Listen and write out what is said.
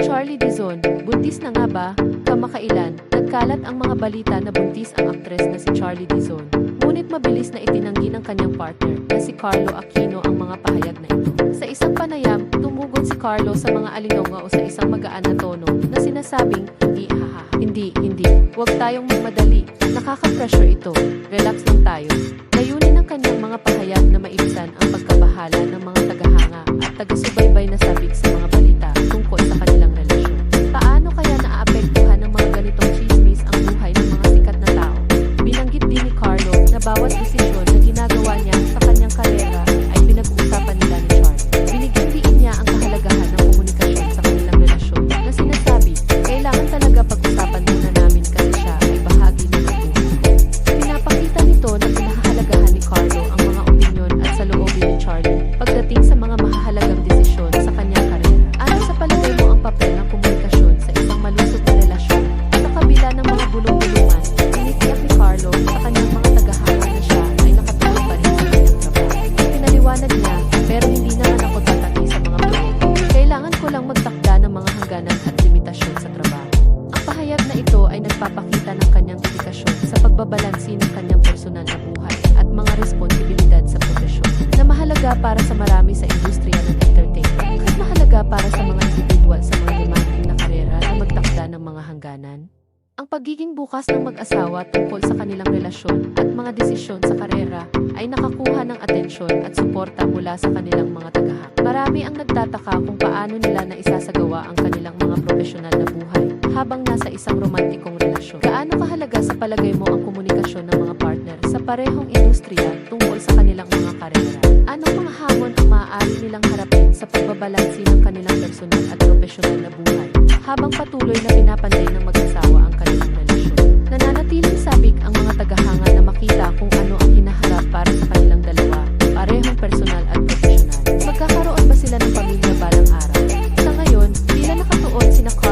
Charlie Dizon, buntis na nga ba? Kamakailan, nagkalat ang mga balita na buntis ang aktres na si Charlie Dizon. Ngunit mabilis na itinanggi ng kanyang partner na si Carlo Aquino ang mga pahayag na ito. Sa isang panayam, tumugon si Carlo sa mga alinonga o sa isang magaan na tono na sinasabing, hindi, haha, hindi, hindi, huwag tayong magmadali, nakaka-pressure ito, relax lang tayo. Layunin ng kanyang mga pahayag na maibsan ang pagkabahala ng mga tagahanga at taga-subaybay na sabik sa Carlo na bawat hangganan at limitasyon sa trabaho. Ang pahayag na ito ay nagpapakita ng kanyang dedikasyon sa pagbabalansi ng kanyang personal na buhay at mga responsibilidad sa profesyon na mahalaga para sa marami sa industriya ng Ang pagiging bukas ng mag-asawa tungkol sa kanilang relasyon at mga desisyon sa karera ay nakakuha ng atensyon at suporta mula sa kanilang mga tagahanga. Marami ang nagtataka kung paano nila na isasagawa ang kanilang mga profesional na buhay habang nasa isang romantikong relasyon. Gaano kahalaga sa palagay mo ang komunikasyon ng mga partner sa parehong industriya tungkol sa kanilang mga karera? Anong mga hamon ang maaari nilang harapin sa pagbabalansi ng kanilang personal at profesional na buhay habang patuloy na pinapanday ng mag-asawa? sino